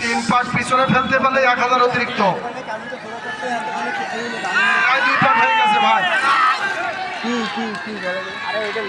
তিন পাক পিছনে ফেলতে পারলে এক হাজার অতিরিক্ত। দুই পাক হয়ে গেছে ভাই। কি কি আরে ওইটা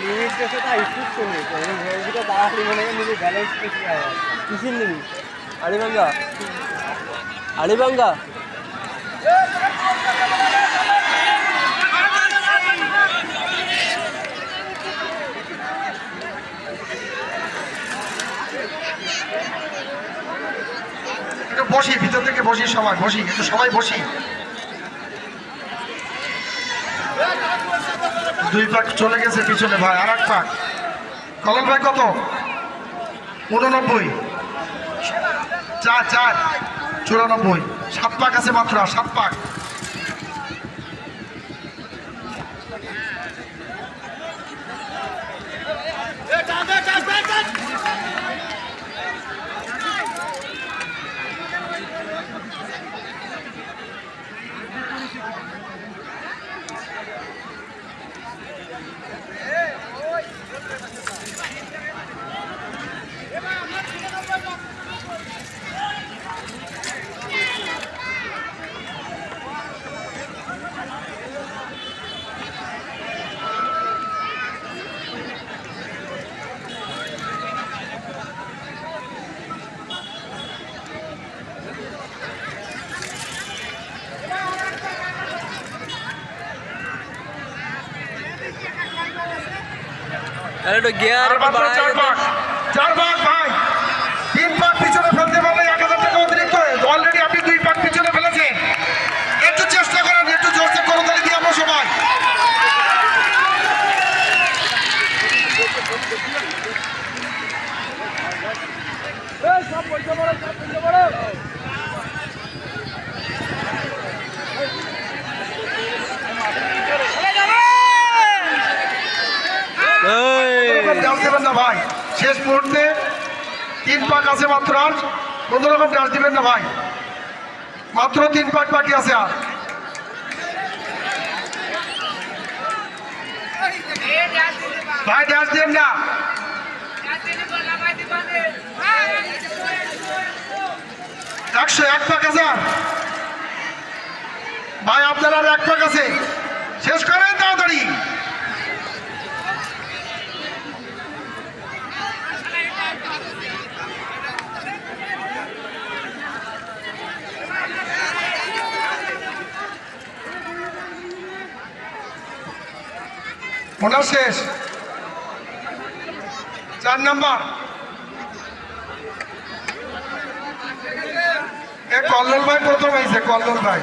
একটু বসি, ভিতর থেকে বসি সবাই, বসি, একটু সবাই বসি। দুই পাক চলে গেছে পিছনে ভাই, আর এক পাক। কলম ভাই কত? উননব্বই। চার চার। চুরানব্বই। সাত পাক আছে মাত্র, সাত পাক। আরে তো গিয়ার চার পাক চার পাক ভাই। তিন পাক পিছনে ফেলতে পারলে এক হাজার টাকা অতিরিক্ত অলরেডি আপনি দুই পাক পিছনে ফেলেছেন। একটু চেষ্টা করেন একটু জোরসে করতালি দিয়ে আমরা সবাই। রকম ডান্স দেবেন না ভাই, শেষ মুহূর্তে তিন পাক আছে মাত্র আর কোনো রকম ডান্স দিবেন না ভাই। মাত্র তিন পাক বাকি আছে আর। ভাই ডান্স দেন না। একশো এক পাক আছে ভাই, আপনার আর এক পাক আছে শেষ করেন তাড়াতাড়ি ওনার শেষ। চার নাম্বার। এ কল্লোল ভাই প্রথম হয়েছে, কল্লোল ভাই।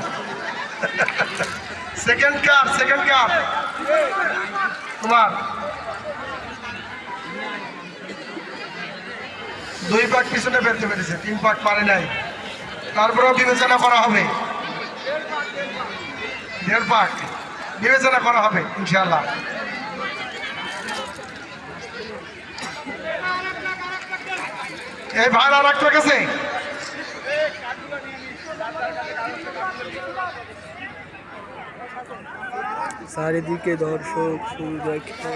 সেকেন্ড কার সেকেন্ড কার তোমার। দুই পাক পিছনে ফেলতে পেরেছে, তিন পাক পারে নাই। তারপরেও বিবেচনা করা হবে। দেড় পাক বিবেচনা করা হবে, ইনশাআল্লাহ। এই ভাড়া রাখতে গেছে। চারিদিকে দর্শক শুরু দেখে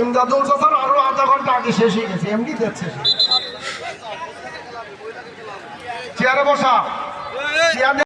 ইমদাদুল আরও আধা ঘণ্টা আগে শেষ হয়ে গেছে এমনি যাচ্ছে। চেয়ারে বসা। চেয়ারে